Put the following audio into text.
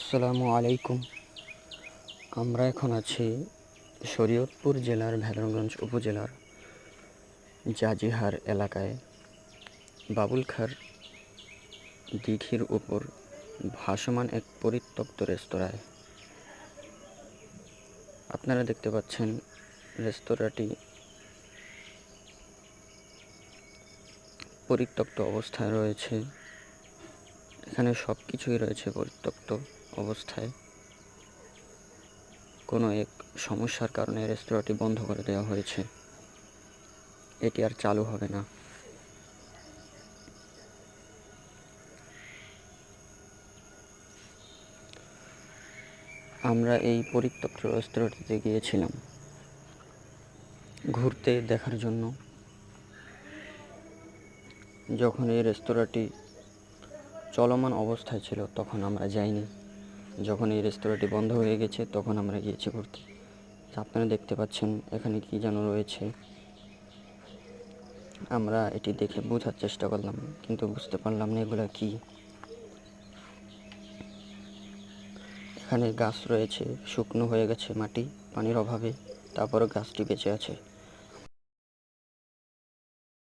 আসসালামু আলাইকুম। আমরা এখন আছি শরীয়তপুর জেলার ভেদরগঞ্জ উপজেলার জাজিহার এলাকায়। বাবুলখার দিঘির উপর ভাসমান এক পরিত্যক্ত রেস্তোরাঁয়। আপনারা দেখতে পাচ্ছেন রেস্তোরাঁটি পরিত্যক্ত অবস্থায় রয়েছে। এখানে সব কিছুই রয়েছে পরিত্যক্ত। অবস্থায় কোনো এক সমস্যার কারণে রেস্তোরাঁটি বন্ধ করে দেওয়া হয়েছে। এটি আর চালু হবে না। আমরা এই পরিত্যক্ত রেস্তোরাঁটিতে গিয়েছিলাম। ঘুরতে দেখার জন্য। যখন এই রেস্তোরাঁটি চলমান অবস্থায় ছিল, তখন আমরা যাইনি। যখন এই রেস্তোরাঁটি বন্ধ হয়ে গেছে, তখন আমরা গিয়েছি ঘুরতে। আপনারা দেখতে পাচ্ছেন এখানে কি যেন রয়েছে। আমরা এটি দেখে বোঝার চেষ্টা করলাম, কিন্তু বুঝতে পারলাম না এগুলো কি। এখানে গাছ রয়েছে, শুকনো হয়ে গেছে মাটি, পানির অভাবে তারপরে গাছটি বেঁচে আছে।